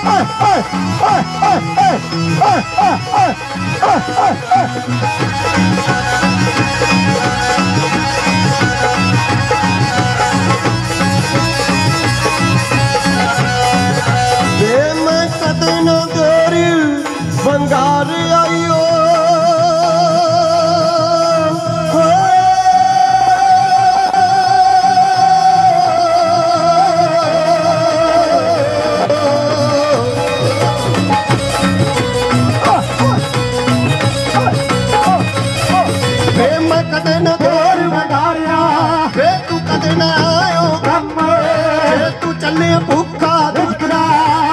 Hey! Hey! Hey! Hey! Hey! Hey! Hey! Hey! Hey! oh, oh, oh, oh, oh, ਵੇ ਚੱਲਿਆ ਭੁੱਖਾ ਦੁਖਦਾ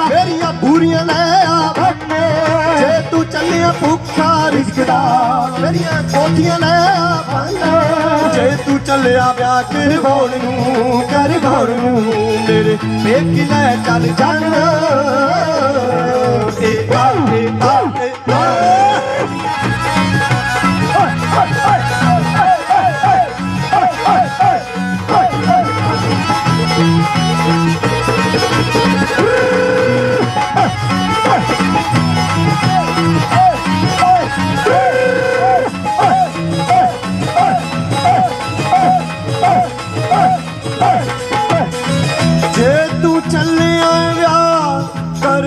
ਮੇਰੀਆਂ ਬੂਰੀਆਂ ਲੈ ਆ ਜੇ ਤੂੰ ਚੱਲਿਆ ਭੁੱਖਾ ਰਿਸਕਦਾ ਮੇਰੀਆਂ ਕੋਠੀਆਂ ਲੈ ਆ ਬੰਨ ਜੇ ਤੂੰ ਚੱਲਿਆ ਵਿਆਹ ਕੇ ਬੋਲ ਨੂੰ ਕਰ ਬੋਲ ਨੂੰ, ਮੇਰੇ ਪੇਕੀ ਲੈ ਚੱਲ ਜਾਣ।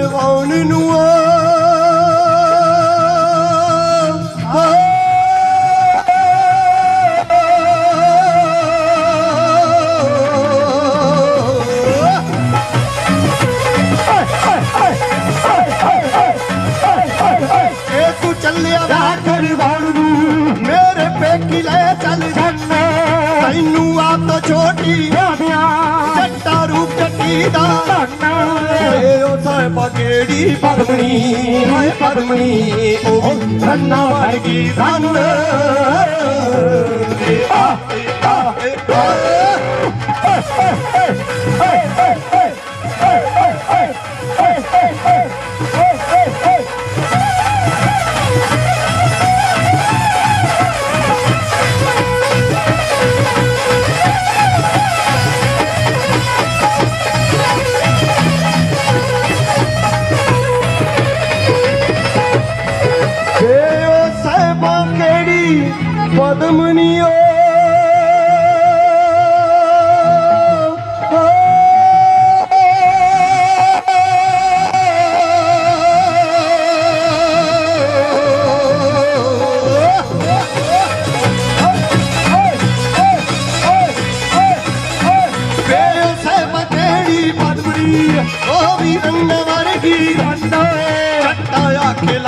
ਵਿਆਹ ਕਰਵਾਉਣ ਨੂੰ ਤੂੰ ਚੱਲਿਆ ਵਿਆਹ ਕਰਵਾਉਣ ਨੂੰ ਮੇਰੇ ਪੇਕੀ ਲੈ ਚੱਲ ਜੰਨੇ ਤੈਨੂੰ ਆਪ ਤੋਂ ਛੋਟੀ ਜੱਟੀ ਦਾ ਏ ਉਹ ਸਾਹਿਬਾ ਕਿਹੜੀ ਪਦਮਣੀ ਹਾਏ ਪਦਮਣੀ ਉਹ ਰੰਨਾ ਵਰਗੀ ਸੰਨ ਆ ਆ ਆ ਕਿਹੜੀ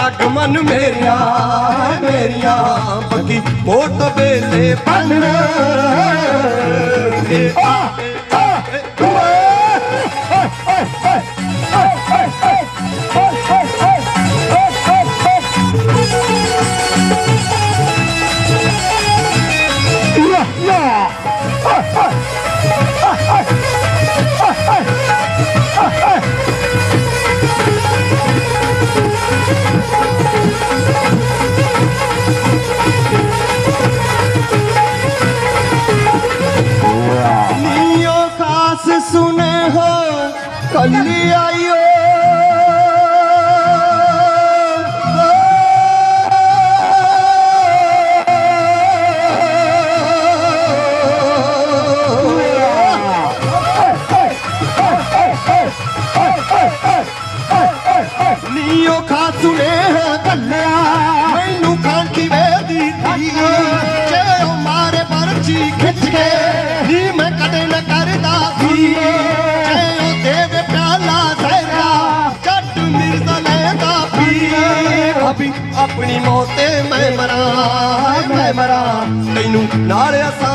आगमन मेरिया मेरिया बगी मोट बेले बन Yeah! ਬੰਨ ਏ ਆ ਏ ਆ ਏ ਨੀਓ ਖਾਸ ਸੁਨੇ ਹੋ ਕੱਲੀ ਆਈਓ ਜੇ ਉਹ ਮਾਰੇ ਪਰਚੀ ਖਿੱਚ ਕੇ ਨੀ ਮੈਂ ਕਦੇ ਨਾ ਕਰਦਾ ਸੀ। ਜੇ ਉਹ ਦੇਵੇ ਪਿਆਲਾ ਸਹਿਰਾ ਜੱਟ ਮਿਰਜ਼ਾ ਲੈਂਦਾ ਪੀ ਅਭੀ ਆਪਣੀ ਮੌਤੇ ਮੈਂ ਮਰਾਂ ਮੈਂ ਮਰਾਂ। ਤੈਨੂੰ ਨਾਲ ਅਸਾਂ